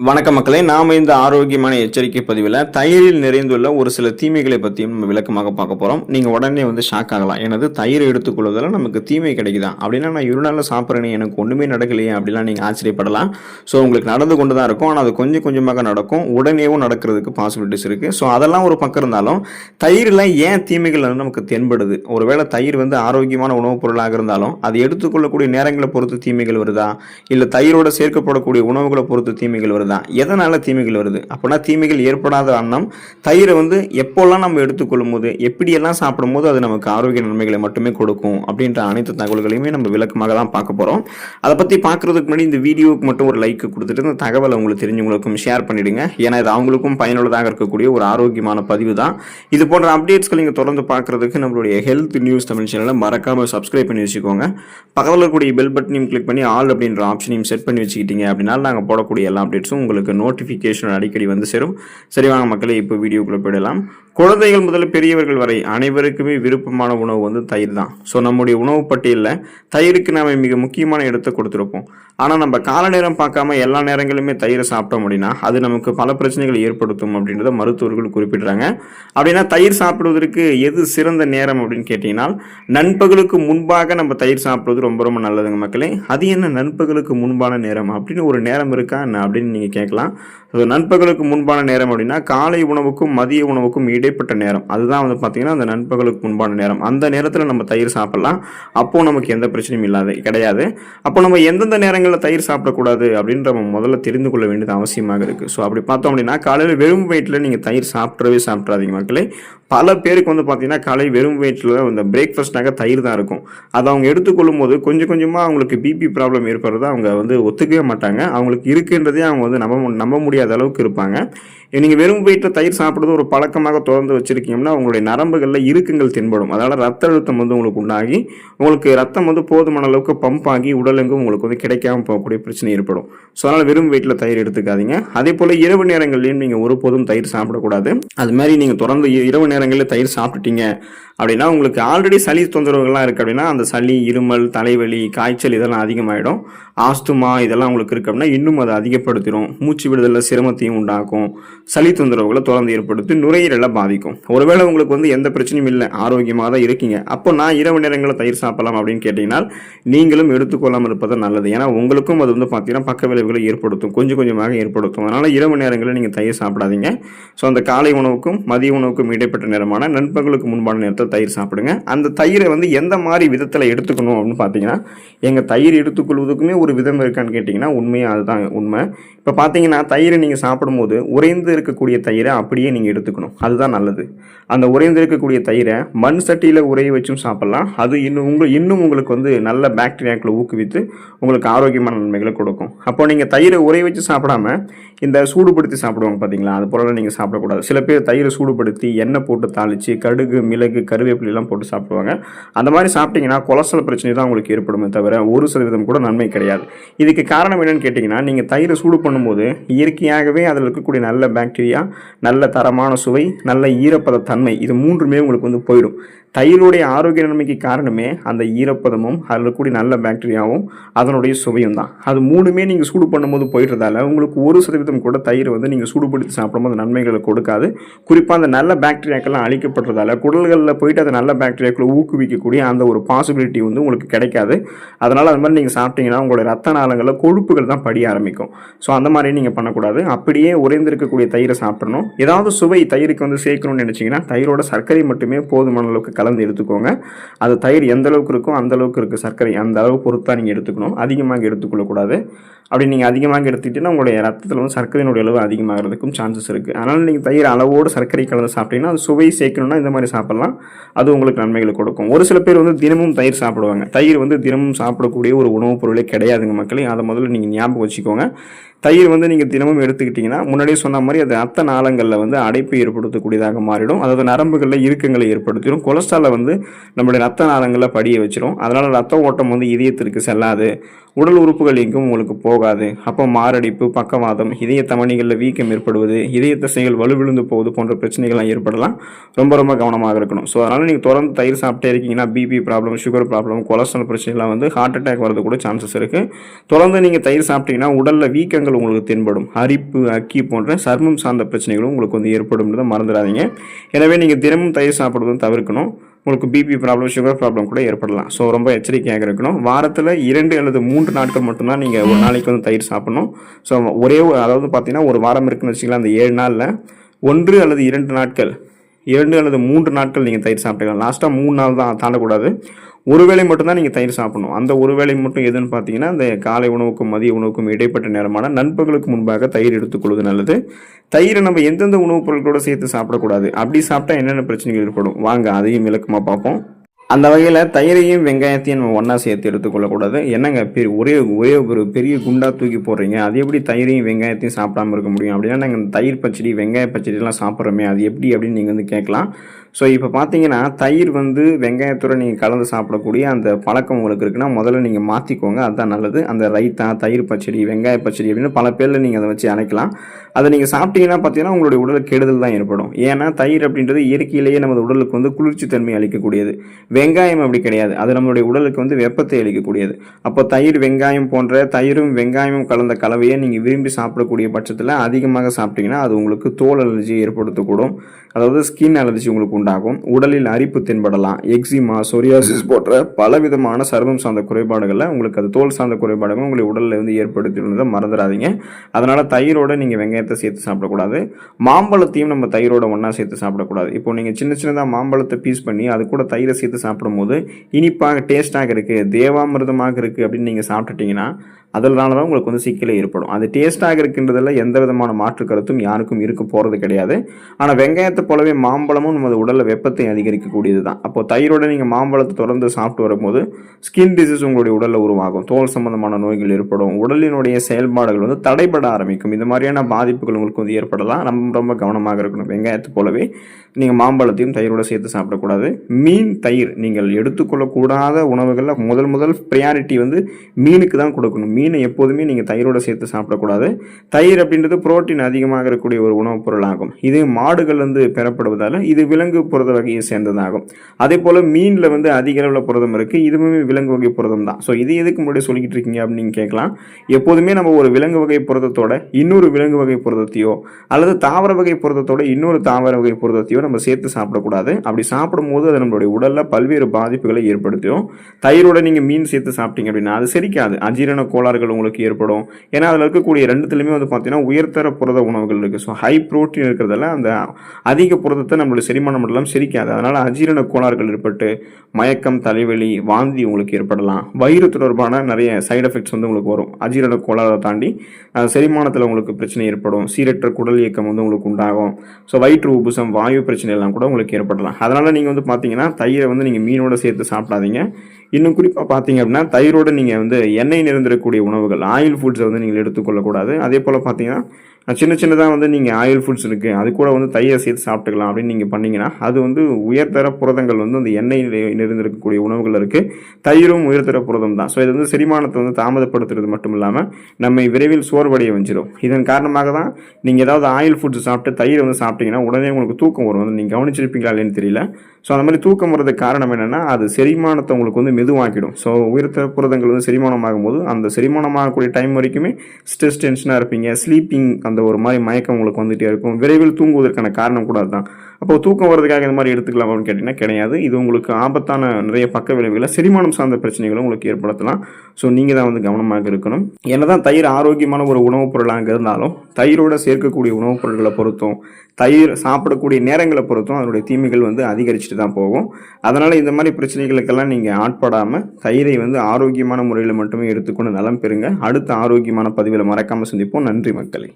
வணக்க மக்களே நாம் இந்த ஆரோக்கியமான எச்சரிக்கை பதிவில் தயிரில் நிறைந்துள்ள ஒரு சில தீமைகளை பற்றியும் நம்ம விளக்கமாக பார்க்க போகிறோம் நீங்கள் உடனே வந்து ஷாக் ஆகலாம். எனது தயிர் எடுத்துக்கொள்வதால் நமக்கு தீமை கிடைக்குதா? அப்படின்னா நான் இரு நாளில் சாப்பிட்றேனே எனக்கு ஒன்றுமே நடக்கலையே அப்படிலாம் நீங்கள் ஆச்சரியப்படலாம். ஸோ உங்களுக்கு நடந்து கொண்டு தான் இருக்கும். ஆனால் அது கொஞ்சம் கொஞ்சமாக நடக்கும். உடனேவும் நடக்கிறதுக்கு பாசிபிலிட்டிஸ் இருக்குது ஸோ அதெல்லாம் ஒரு பக்கம் இருந்தாலும் தயிரில் ஏன் தீமைகள் வந்து நமக்கு தென்படுது? ஒருவேளை தயிர் வந்து ஆரோக்கியமான உணவுப் பொருளாக இருந்தாலும் அது எடுத்துக்கொள்ளக்கூடிய நேரங்களை பொறுத்து தீமைகள் வருதா? இல்லை தயிரோட சேர்க்கப்படக்கூடிய உணவுகளை பொறுத்து தீமைகள் வருதா? எதனால தீமைகள் வருது? அப்போனா தீமைகள் ஏற்படாத அன்னம் தயிரை வந்து எப்போல்லாம் நம்ம எடுத்துக்கொள்ளும் போது எப்படியெல்லாம் சாப்பிடும்போது அது நமக்கு ஆரோக்கிய நன்மைகளை மட்டுமே கொடுக்கும் அப்படின்ற அனைத்து தகவல்களையுமே நம்ம விளக்கமாக தான் பார்க்க போகிறோம் அதை பற்றி பார்க்குறதுக்கு முன்னாடி இந்த வீடியோவுக்கு மட்டும் ஒரு லைக் கொடுத்துட்டு இந்த தகவலை உங்களுக்கு தெரிஞ்சவங்களுக்கும் ஷேர் பண்ணிடுங்க. ஏன்னா இது அவங்களுக்கும் பயனுள்ளதாக இருக்கக்கூடிய ஒரு ஆரோக்கியமான பதிவு தான் இது போன்ற அப்டேட்ஸ்கள் நீங்கள் தொடர்ந்து பார்க்குறதுக்கு நம்மளுடைய ஹெல்த் நியூஸ் தமிழ் சேனலை மறக்காமல் சப்ஸ்கிரைப் பண்ணி வச்சுக்கோங்க. பக்கத்தில் இருக்கக்கூடிய பெல் பட்டனையும் கிளிக் பண்ணி ஆல் அப்படின்ற ஆப்ஷனையும் செட் பண்ணி வச்சுக்கிட்டீங்க அப்படின்னா நாங்கள் போடக்கூடிய எல்லா அப்டேட்ஸும் உங்களுக்கு நோட்டிஃபிகேஷன் அடிக்கடி வந்து சேரும். சரி வாங்க மக்களே இப்போ வீடியோக்குள்ளே போயிடலாம். குழந்தைகள் முதல்ல பெரியவர்கள் வரை அனைவருக்குமே விருப்பமான உணவு வந்து தயிர் தான். ஸோ நம்முடைய உணவு பட்டியலில் தயிருக்கு நாம் மிக முக்கியமான இடத்தை கொடுத்துருப்போம். ஆனால் நம்ம கால நேரம் பார்க்காம எல்லா நேரங்களிலுமே தயிரை சாப்பிட்டோம் அப்படின்னா அது நமக்கு பல பிரச்சனைகள் ஏற்படுத்தும் அப்படின்றத மருத்துவர்கள் குறிப்பிடுறாங்க. அப்படின்னா தயிர் சாப்பிடுவதற்கு எது சிறந்த நேரம் அப்படின்னு கேட்டிங்கன்னா நண்பகலுக்கு முன்பாக நம்ம தயிர் சாப்பிடுவது ரொம்ப ரொம்ப நல்லதுங்க மக்களே. அது என்ன நண்பகலுக்கு முன்பான நேரம் அப்படின்னு ஒரு நேரம் இருக்கா என்ன அப்படின்னு நீங்கள் கேட்கலாம். ஸோ நண்பகலுக்கு முன்பான நேரம் அப்படின்னா காலை உணவுக்கும் மதிய உணவுக்கும் இடைப்பட்ட நேரம். அதுதான் வந்து பார்த்தீங்கன்னா அந்த நண்பகலுக்கு முன்பான நேரம். அந்த நேரத்தில் நம்ம தயிர் சாப்பிட்லாம். அப்போது நமக்கு எந்த பிரச்சனையும் இல்லாத கிடையாது. அப்போ நம்ம எந்தெந்த நேரங்களில் தயிர் சாப்பிடக்கூடாது அப்படின்ற நம்ம முதல்ல தெரிந்து கொள்ள வேண்டியது அவசியமாக இருக்குது ஸோ அப்படி பார்த்தோம் அப்படின்னா காலையில் வெறும் வயிற்றில் நீங்கள் தயிர் சாப்பிட்றவே சாப்பிட்றாதீங்க மக்களே. பல பேருக்கு வந்து பார்த்தீங்கன்னா காலை வெறும் வயிற்றில் இந்த பிரேக்ஃபாஸ்ட்னாக தயிர் தான் இருக்கும். அதை அவங்க எடுத்துக்கொள்ளும் போது கொஞ்சம் கொஞ்சமாக அவங்களுக்கு பிபி ப்ராப்ளம் ஏற்படுறத அவங்க வந்து ஒத்துக்கவே மாட்டாங்க. அவங்களுக்கு இருக்குன்றதே அவங்க வந்து நம்ப நம்ப முடியாத அளவுக்கு இருப்பாங்க. நீங்கள் வெறும் வயிற்றில் தயிர் சாப்பிட்றது ஒரு பழக்கமாக தொடர்ந்து வச்சிருக்கீங்கன்னா உங்களுடைய நரம்புகளில் இருக்குங்கள் தென்படும். அதனால் ரத்த அழுத்தம் வந்து உங்களுக்கு உண்டாகி உங்களுக்கு ரத்தம் வந்து போதுமான அளவுக்கு பம்ப் ஆகி உடலெங்கும் உங்களுக்கு வந்து கிடைக்காம போகக்கூடிய பிரச்சனை ஏற்படும். ஸோ அதனால் வெறும் வயிற்றில் தயிர் எடுத்துக்காதீங்க. அதே போல் இரவு நேரங்கள்லையும் நீங்கள் ஒருபோதும் தயிர் சாப்பிடக்கூடாது. அது மாதிரி நீங்கள் தொடர்ந்து இரவு நேரம் நேரங்களில் தயிர் சாப்பிட்டுட்டீங்க அப்படின்னா உங்களுக்கு ஆல்ரெடி சளி தொந்தரவுகள்லாம் இருக்குது அப்படின்னா அந்த சளி இருமல் தலைவலி காய்ச்சல் இதெல்லாம் அதிகமாகிடும் ஆஸ்துமா இதெல்லாம் உங்களுக்கு இருக்குது அப்படின்னா இன்னும் அதை அதிகப்படுத்திடும் மூச்சு விடுதலில் சிரமத்தையும் உண்டாக்கும். சளி தொந்தரவுகளை தொடர்ந்து ஏற்படுத்தி நுரையீரலை பாதிக்கும். ஒருவேளை உங்களுக்கு வந்து எந்த பிரச்சனையும் இல்லை ஆரோக்கியமாக தான் இருக்கீங்க அப்போ நான் இரவு நேரங்களில் தயிர் சாப்பிடலாம் அப்படின்னு கேட்டிங்கன்னா நீங்களும் எடுத்துக்கொள்ளாமல் இருப்பது நல்லது. ஏன்னா உங்களுக்கும் அது வந்து பார்த்தீங்கன்னா பக்க விளைவுகளை ஏற்படுத்தும் கொஞ்சம் கொஞ்சமாக ஏற்படுத்தும். அதனால் இரவு நேரங்களில் நீங்கள் தயிர் சாப்பிடாதீங்க. ஸோ அந்த காலை உணவுக்கும் மதிய உணவுக்கும் இடைப்பட்ட நேரமான நண்பர்களுக்கு முன்பான நேரத்தில் தயிர் சாப்பிடுங்க. அந்த தயிரை வந்து எந்த மாதிரி விதத்தில் எடுத்துக்கணும் அப்படின்னு பார்த்தீங்கன்னா எங்கள் தயிர் எடுத்துக்கொள்வதுக்குமே ஒரு விதம் இருக்கான்னு கேட்டிங்கன்னா உண்மையாக அதுதான் உண்மை. இப்போ பார்த்தீங்கன்னா தயிரை நீங்கள் சாப்பிடும்போது உறைந்து இருக்கக்கூடிய தயிரை அப்படியே நீங்கள் எடுத்துக்கணும். அதுதான் நல்லது. அந்த உறைந்து இருக்கக்கூடிய தயிரை மண் சட்டியில் உரைய வச்சும் சாப்பிட்லாம். அது இன்னும் உங்கள் இன்னும் உங்களுக்கு வந்து நல்ல பாக்டீரியாக்களை ஊக்குவித்து உங்களுக்கு ஆரோக்கியமான நன்மைகளை கொடுக்கும். அப்போ நீங்கள் தயிரை உரைய வச்சு சாப்பிடாம இந்த சூடுபடுத்தி சாப்பிடுவாங்க பார்த்தீங்களா அது போல நீங்கள் சாப்பிடக்கூடாது. சில பேர் தயிரை சூடுபடுத்தி எண்ணெய் போட்டு தாளித்து கடுகு மிளகு கருவேப்பிலாம் போட்டு சாப்பிடுவாங்க. அந்த மாதிரி சாப்பிட்டீங்கன்னா கொலஸ்ட்ரால் பிரச்சனை தான் உங்களுக்கு ஏற்படுமே தவிர ஒரு சதவீதம் கூட நன்மை கிடையாது. இதுக்கு காரணம் என்னென்னு கேட்டிங்கன்னா நீங்கள் தயிரை சூடு பண்ணும்போது இயற்கையாகவே அதில் இருக்கக்கூடிய நல்ல பாக்டீரியா நல்ல தரமான சுவை நல்ல ஈரப்பத தன்மை இது மூன்றுமே உங்களுக்கு வந்து போயிடும். தயிருடைய ஆரோக்கிய நன்மைக்கு காரணமே அந்த ஈரப்பதமும் அதில் இருக்கக்கூடிய நல்ல பாக்டீரியாவும் அதனுடைய சுவையும் தான் அது மூணுமே நீங்கள் சூடு பண்ணும்போது போயிடுறதால உங்களுக்கு ஒரு சதவீதம் கூட தயிர் வந்து நீங்கள் சூடுபடுத்தி சாப்பிடும்போது நன்மைகளை கொடுக்காது. குறிப்பாக அந்த நல்ல பாக்டீரியாக்கெல்லாம் அழிக்கப்படுறதால குடல்களில் போயிட்டு அந்த நல்ல பாக்டீரியாக்களை ஊக்குவிக்கக்கூடிய அந்த ஒரு பாசிபிலிட்டி வந்து உங்களுக்கு கிடைக்காது. அதனால் அது மாதிரி நீங்கள் சாப்பிட்டீங்கன்னா உங்களுடைய ரத்த நாளங்களில் கொழுப்புகள் தான் படிய ஆரம்பிக்கும். ஸோ அந்த மாதிரி நீங்கள் பண்ணக்கூடாது. அப்படியே உறைந்திருக்கக்கூடிய தயிரை சாப்பிடணும். ஏதாவது சுவை தயிருக்கு வந்து சேர்க்கணும்னு நினச்சிங்கன்னா தயிரோட சர்க்கரை மட்டுமே போதுமான அளவுக்கு கலந்து எடுத்துக்கோங்க. அது தயிர் எந்த அளவுக்கு இருக்கோ அந்த அளவுக்கு இருக்குது சர்க்கரை. அந்த அளவு பொறுத்தா நீங்கள் எடுத்துக்கணும். அதிகமாக எடுத்துக்கொள்ளக்கூடாது. அப்படி நீங்கள் அதிகமாக எடுத்துக்கிட்டீங்கன்னா உங்களுடைய ரத்தத்தில் வந்து சர்க்கரையினுடைய அளவு அதிகமாகிறதுக்கும் சான்சஸ் இருக்குது அதனால் நீங்கள் தயிர் அளவோடு சர்க்கரை கலந்து சாப்பிட்டீங்கன்னா அது சுவை சேர்க்கணும்னா இந்த மாதிரி சாப்பிட்லாம். அது உங்களுக்கு நன்மைகளை கொடுக்கும். ஒரு சில பேர் வந்து தினமும் தயிர் சாப்பிடுவாங்க. தயிர் வந்து தினமும் சாப்பிடக்கூடிய ஒரு உணவுப் பொருளே கிடையாதுங்க மக்களே. அதை முதல்ல நீங்கள் ஞாபகம் வச்சுக்கோங்க. தயிர் வந்து நீங்கள் தினமும் எடுத்துக்கிட்டிங்கன்னா முன்னாடியே சொன்ன மாதிரி அது ரத்த நாளங்களில் வந்து அடைப்பு ஏற்படுத்தக்கூடியதாக மாறிடும். அதாவது நரம்புகளில் இறுக்கங்களை ஏற்படுத்திடும். கொலஸ்ட்ராலை வந்து நம்மளுடைய ரத்த நாளங்களில் படிய வச்சிடும் அதனால் ரத்த ஓட்டம் வந்து இதயத்திற்கு செல்லாது. உடல் உறுப்புகள் எங்கும் உங்களுக்கு போகாது. அப்போ மாரடைப்பு பக்கவாதம் இதய தமணிகளில் வீக்கம் ஏற்படுவது இதய தசைகள் வலுவிழுந்து போவது போன்ற பிரச்சனைகள்லாம் ஏற்படலாம். ரொம்ப ரொம்ப கவனமாக இருக்கணும். ஸோ அதனால் நீங்கள் தொடர்ந்து தயிர் சாப்பிட்டே இருக்கீங்கன்னா BP problem sugar problem cholesterol பிரச்சனைலாம் வந்து ஹார்ட் அட்டாக் வரது கூட சான்சஸ் இருக்குது தொடர்ந்து நீங்கள் தயிர் சாப்பிட்டீங்கன்னா உடலில் வீக்கங்கள் உங்களுக்கு தென்படும். அரிப்பு அக்கி போன்ற சர்மம் சார்ந்த பிரச்சனைகளும் உங்களுக்கு வந்து ஏற்படும். மறந்துடாதீங்க. எனவே நீங்கள் தினமும் தயிர் சாப்பிடுவதும் தவிர்க்கணும். உங்களுக்கு பிபி ப்ராப்ளம் சுகர் ப்ராப்ளம் கூட ஏற்படலாம். ஸோ ரொம்ப எச்சரிக்கையாக இருக்கணும். வாரத்தில் இரண்டு அல்லது மூன்று நாட்கள் மட்டும்தான் நீங்கள் ஒரு நாளைக்கு வந்து தயிர் சாப்பிடணும். ஸோ ஒரே அதாவது பார்த்தீங்கன்னா ஒரு வாரம் இருக்குன்னு வச்சுக்கலாம் அந்த ஏழு நாளில் ஒன்று அல்லது இரண்டு நாட்கள் இரண்டு அல்லது மூன்று நாட்கள் நீங்கள் தயிர் சாப்பிட்டுக்கலாம். லாஸ்ட்டாக மூணு நாள் தான் தாண்டக்கூடாது. ஒரு வேளை மட்டும்தான் நீங்கள் தயிர் சாப்பிடணும். அந்த ஒரு வேளை மட்டும் எதுன்னு பார்த்தீங்கன்னா அந்த காலை உணவுக்கும் மதிய உணவுக்கும் இடைப்பட்ட நேரமான நண்பர்களுக்கு முன்பாக தயிர் எடுத்துக்கொள்வது நல்லது. தயிரை நம்ம எந்தெந்த உணவுப் பொருட்களோடு சேர்த்து சாப்பிடக்கூடாது? அப்படி சாப்பிட்டா என்னென்ன பிரச்சனைகள் ஏற்படும்? வாங்க அதையும் விளக்கமாக பார்ப்போம். அந்த வகையில் தயிரையும் வெங்காயத்தையும் நம்ம ஒன்றா சேர்த்து எடுத்துக்கொள்ளக்கூடாது என்னங்க பெரிய ஒரே ஒரே ஒரு பெரிய குண்டாக தூக்கி போடுறீங்க. அது எப்படி தயிரையும் வெங்காயத்தையும் சாப்பிடாம இருக்க முடியும்? அப்படின்னா நாங்கள் தயிர் பச்சடி வெங்காய பச்சடிலாம் சாப்பிட்றோமே அது எப்படி அப்படின்னு நீங்கள் வந்து கேட்கலாம். ஸோ இப்போ பார்த்தீங்கன்னா தயிர் வந்து வெங்காயத்தோட நீங்கள் கலந்து சாப்பிடக்கூடிய அந்த பழக்கம் உங்களுக்கு இருக்குன்னா முதல்ல நீங்கள் மாற்றிக்கோங்க அதுதான் நல்லது. அந்த ரைத்தா தயிர் பச்சடி வெங்காய பச்சடி அப்படின்னு பல பேரில் நீங்கள் அதை வச்சு அணைக்கலாம். அதை நீங்கள் சாப்பிட்டீங்கன்னா பார்த்தீங்கன்னா உங்களுடைய உடலுக்கு கெடுதல் தான் ஏற்படும். ஏன்னா தயிர் அப்படின்றது இயற்கையிலேயே நமது உடலுக்கு வந்து குளிர்ச்சி தன்மை அளிக்கக்கூடியது. வெங்காயம் அப்படி கிடையாது. அது நம்மளுடைய உடலுக்கு வந்து வெப்பத்தை அளிக்கக்கூடியது. அப்போ தயிர் வெங்காயம் போன்ற தயிரும் வெங்காயமும் கலந்த கலவையை நீங்கள் விரும்பி சாப்பிடக்கூடிய பட்சத்தில் அதிகமாக சாப்பிட்டீங்கன்னா அது உங்களுக்கு தோல் அலர்ஜி ஏற்படுத்தக்கூடும். அதாவது ஸ்கின் அலர்ஜி உங்களுக்கு உண்டாகும். உடலில் அரிப்பு தென்படலாம். எக்ஸிமா சொரியாசிஸ் போன்ற பலவிதமான சர்மம் சார்ந்த குறைபாடுகளில் உங்களுக்கு அது தோல் சார்ந்த குறைபாடுகள் உங்களுடைய உடலில் வந்து ஏற்படுத்தியிருந்ததை மறந்துடாதீங்க. அதனால் தயிரோட நீங்கள் வெங்காயத்தை சேர்த்து சாப்பிடக்கூடாது. மாம்பழத்தையும் நம்ம தயிரோட ஒன்றா சேர்த்து சாப்பிடக்கூடாது. இப்போ நீங்கள் சின்ன சின்னதாக மாம்பழத்தை பீஸ் பண்ணி அது கூட தயிரை சேர்த்து சாப்பிடும்போது இனிப்பாக டேஸ்ட்டாக இருக்குது தேவாமிர்தமாக இருக்குது அப்படின்னு நீங்கள் சாப்பிட்டுட்டிங்கன்னா அதனால தான் உங்களுக்கு வந்து சிக்கலே ஏற்படும். அது டேஸ்ட்டாக இருக்கின்றதில் எந்த விதமான மாற்று கருத்தும் யாருக்கும் இருக்க போகிறது கிடையாது. ஆனால் வெங்காயத்தை போலவே மாம்பழமும் நமது உடலில் வெப்பத்தை அதிகரிக்கக்கூடியது தான் அப்போது தயிரோட நீங்கள் மாம்பழத்தை தொடர்ந்து சாப்பிட்டு வரும்போது ஸ்கின் டிசீஸ் உங்களுடைய உடலில் உருவாகும். தோல் சம்பந்தமான நோய்கள் ஏற்படும். உடலினுடைய செயல்பாடுகள் வந்து தடைபட ஆரம்பிக்கும். இந்த மாதிரியான பாதிப்புகள் உங்களுக்கு வந்து ஏற்படலாம். நம்ம ரொம்ப கவனமாக இருக்கணும். வெங்காயத்தை போலவே நீங்கள் மாம்பழத்தையும் தயிரோடு சேர்த்து சாப்பிடக்கூடாது. மீன் தயிர் நீங்கள் எடுத்துக்கொள்ளக்கூடாத உணவுகளில் முதல் முதல் ப்ரையாரிட்டி வந்து மீனுக்கு தான் கொடுக்கணும். மீன் எப்போதுமே நீங்கள் தயிரோட சேர்த்து சாப்பிடக்கூடாது. தயிர் அப்படின்றது புரோட்டீன் அதிகமாக இருக்கக்கூடிய ஒரு உணவுப் பொருள் ஆகும் இது மாடுகள் வந்து பெறப்படுவதால் இது விலங்கு புரத வகையை சேர்ந்ததாகும். அதே போல் மீனில் வந்து அதிக அளவில் புரதம் இருக்குது இதுவுமே விலங்கு வகை புரதம் தான். ஸோ இது எதுக்கு முன்னாடி சொல்லிக்கிட்டு இருக்கீங்க அப்படின்னு கேட்கலாம். எப்போதுமே நம்ம ஒரு விலங்கு வகை புரதத்தோட இன்னொரு விலங்கு வகை புரதத்தையோ அல்லது தாவர வகை புரதத்தோட இன்னொரு தாவர வகை புரதத்தையோ நம்ம சேர்த்து சாப்பிடக்கூடாது. அப்படி சாப்பிடும்போது அது நம்மளுடைய உடலில் பல்வேறு பாதிப்புகளை ஏற்படுத்தும். தயிரோட நீங்கள் மீன் சேர்த்து சாப்பிட்டீங்க அப்படின்னா அது செரிக்காது. அஜீரண கோளாறுகள் உங்களுக்கு ஏற்படும். ஏன்னா அதில் இருக்கக்கூடிய ரெண்டுத்துலையுமே வந்து பார்த்தீங்கன்னா உயர்தர புரத உணவுகள் இருக்குது ஸோ ஹை ப்ரோட்டீன் இருக்கிறதால அந்த அதிக புரதத்தை நம்மளுடைய செரிமானம் மட்டும் செரிக்காது. அதனால் அஜீரண கோளாறுகள் ஏற்பட்டு மயக்கம் தலைவலி வாந்தி உங்களுக்கு ஏற்படலாம். வயிறு தொடர்பான நிறைய சைடு எஃபெக்ட்ஸ் வந்து உங்களுக்கு வரும். அஜீரண கோளாறை தாண்டி செரிமானத்தில் உங்களுக்கு பிரச்சனை ஏற்படும். சீரற்ற குடல் இயக்கம் வந்து உங்களுக்கு உண்டாகும். ஸோ வயிற்று உபுசம் வாயு பிரச்சனை எல்லாம் கூட உங்களுக்கு ஏற்படலாம். அதனால் நீங்கள் வந்து பார்த்தீங்கன்னா தயிரை வந்து நீங்கள் மீனோட சேர்த்து சாப்பிடாதீங்க. இன்னும் குறிப்பாக பார்த்தீங்க அப்படின்னா தயிரோட நீங்கள் வந்து எண்ணெய் நிறைந்திருக்கக்கூடிய உணவுகள் ஆயில் ஃபுட்ஸை வந்து நீங்கள் எடுத்துக்கொள்ளக்கூடாது. அதே போல் பார்த்தீங்கன்னா சின்ன சின்னதாக வந்து நீங்கள் ஆயில் ஃபுட்ஸ் இருக்குது அது கூட வந்து தயிரை சேர்த்து சாப்பிட்டுக்கலாம் அப்படின்னு நீங்கள் பண்ணிங்கன்னா அது வந்து உயர்தர புரதங்கள் வந்து அந்த எண்ணெய் நிறைந்திருக்கக்கூடிய உணவுகள் இருக்குது தயிரும் உயர்தர புரதம் தான். ஸோ இது வந்து செரிமானத்தை வந்து தாமதப்படுத்துறது மட்டும் இல்லாமல் நம்மை விரைவில் சோர்வடைய வஞ்சிடும் இதன் காரணமாக தான் நீங்கள் ஏதாவது ஆயில் ஃபுட்ஸ் சாப்பிட்டு தயிர் வந்து சாப்பிட்டீங்கன்னா உடனே உங்களுக்கு தூக்கம் வரும். வந்து நீங்கள் கவனிச்சிருப்பீங்களா இல்லைன்னு தெரியல. ஸோ அந்த மாதிரி தூக்கம் வர்றதுக்கு காரணம் என்னென்னா அது செரிமானத்தை உங்களுக்கு வந்து மெதுவாக்கிடும். ஸோ உயர்த்த புரதங்கள் வந்து செரிமானமாகும் போது அந்த செரிமானமாகக்கூடிய டைம் வரைக்குமே ஸ்ட்ரெஸ் டென்ஷனாக இருப்பீங்க. ஸ்லீப்பிங் அந்த ஒரு மாதிரி மயக்கம் உங்களுக்கு வந்துகிட்டே இருக்கும். விரைவில் தூங்குவதற்கான காரணம் கூட அதுதான். அப்போ தூக்கம் வர்றதுக்காக இந்த மாதிரி எடுத்துக்கலாம் அப்படின்னு கேட்டிங்கன்னா கிடையாது. இது உங்களுக்கு ஆபத்தான நிறைய பக்க விளைவுகளை செரிமானம் சார்ந்த பிரச்சனைகளும் உங்களுக்கு ஏற்படுத்தலாம். ஸோ நீங்கள் தான் வந்து கவனமாக இருக்கணும். என்னதான் தயிர் ஆரோக்கியமான ஒரு உணவுப் பொருளாக இருந்தாலும் தயிரோட சேர்க்கக்கூடிய உணவுப் பொருட்களை பொறுத்தும் தயிர் சாப்பிடக்கூடிய நேரங்களை பொறுத்தும் அதனுடைய தீமைகள் வந்து அதிகரிச்சுட்டு தான் போகும். அதனால் இந்த மாதிரி பிரச்சனைகளுக்கெல்லாம் நீங்கள் ஆட்படாமல் தயிரை வந்து ஆரோக்கியமான முறையில் மட்டுமே எடுத்துக்கொண்டு நலம் பெறுங்க. அடுத்த ஆரோக்கியமான பதிவில் மறக்காமல் சந்திப்போம். நன்றி மக்களே.